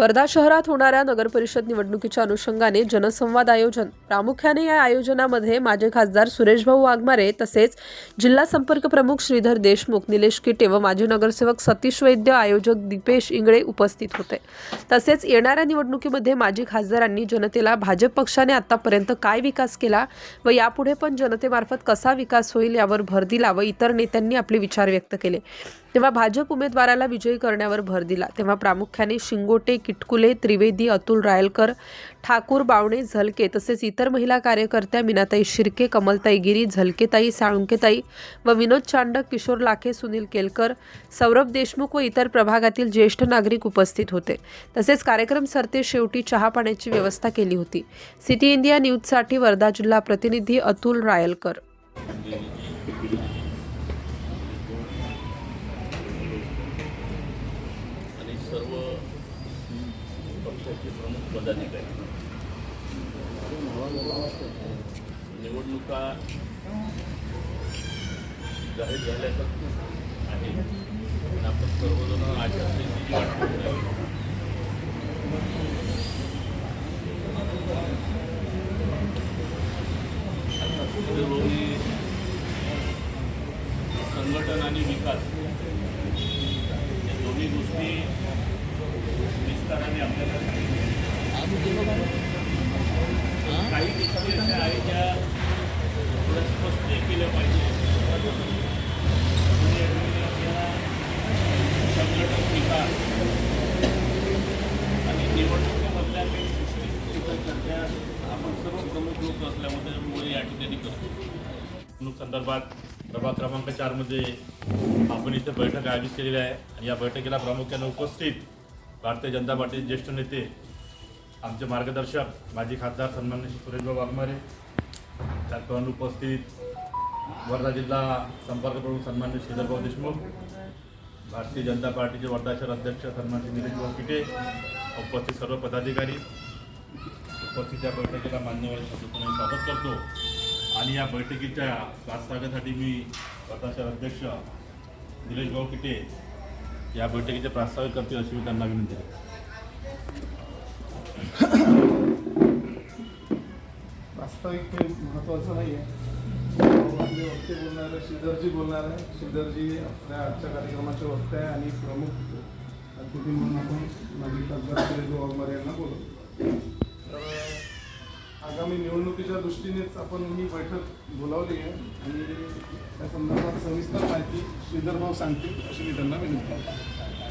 वर्धा शहरात होणाऱ्या नगरपरिषद निवडणुकीच्या अनुषंगाने जनसंवाद आयोजन. प्रामुख्याने या आयोजनामध्ये माजी खासदार सुरेशभाऊ वाघमारे तसेच जिल्हा संपर्क प्रमुख श्रीधर देशमुख निलेश किटे व माजी नगरसेवक सतीश वैद्य आयोजक दीपेश इंगळे उपस्थित होते. तसेच येणाऱ्या निवडणुकीमध्ये माजी खासदारांनी जनतेला भाजप पक्षाने आतापर्यंत काय विकास केला व यापुढे पण जनतेमार्फत कसा विकास होईल यावर भर दिला व इतर नेत्यांनी आपले विचार व्यक्त केले. तेव्हा भाजप उमेदवाराला विजयी करण्यावर भर दिला. तेव्हा प्रामुख्याने शिंगोटे किटकुले त्रिवेदी अतुल रायलकर ठाकूर बावणे झलके तसेच इतर महिला कार्यकर्त्या मीनाताई शिर्के कमलताई गिरी झलकेताई साळुंकेताई व विनोद चांडक किशोर लाखे सुनील केलकर सौरभ देशमुख व इतर प्रभागातील ज्येष्ठ नागरिक उपस्थित होते. तसेच कार्यक्रम सरते शेवटी चहा पाण्याची व्यवस्था केली होती. सिटी इंडिया न्यूजसाठी वर्धा जिल्हा प्रतिनिधी अतुल रायलकर. सर्व पक्षाचे प्रमुख पदाधिकारी. निवडणुका जाहीर झाल्याचा आहे. आणि आपण सर्वजण आचारसंहितेची वाट आहे. आता संघटन आणि विकास. विस्ताराने आपल्याला काही ठिकाणी अशा आहेत ज्या थोड्या स्पष्ट केल्या पाहिजे. म्हणजे आपल्याला संघटन विकास आणि निवडणुकीमधल्या काही सिस्टीम चर्चा आपण सर्व प्रमुख लोक असल्यामुळे त्याच्यामुळे या ठिकाणी करतो संदर्भात प्रभाग क्रमांक चारमध्ये आपण इथे बैठक आयोजित केलेली आहे आणि या बैठकीला प्रामुख्याने उपस्थित भारतीय जनता पार्टीचे ज्येष्ठ नेते आमचे मार्गदर्शक माजी खासदार सन्मान्य सुरेशभाऊ वाघमारे त्याचप्रमाणे उपस्थित वर्धा जिल्हा संपर्क प्रमुख सन्मान्य श्रीधरभाऊ देशमुख भारतीय जनता पार्टीचे वर्धा शहर अध्यक्ष सन्मान्य निलेशभाऊ किटे उपस्थित सर्व पदाधिकारी उपस्थित या बैठकीला मान्यवर सदस्यांनी स्वागत करतो. आणि या बैठकीच्या प्रास्ताविकासाठी मी वर्धा शहर अध्यक्ष निलेशभाऊ किटे या बैठकीचे प्रास्ताविक करतील अशी मी त्यांना विनंती करतो. प्रास्ताविक काही महत्त्वाचं नाही आहे आपले म्हणजे वक्ते बोलणार आहे श्रीधरजी बोलणार आहे श्रीधरजी आपल्या आजच्या कार्यक्रमाचे वक्ते आहे आणि प्रमुख. अतिथी म्हणून आपण माझी खासदार सुरेश वाघमारे यांना आम्ही निवडणुकीच्या दृष्टीनेच आपण ही बैठक बोलावली आहे. आणि त्या संदर्भात सविस्तर माहिती श्रीधरभाऊ सांगतील अशी मी त्यांना विनंती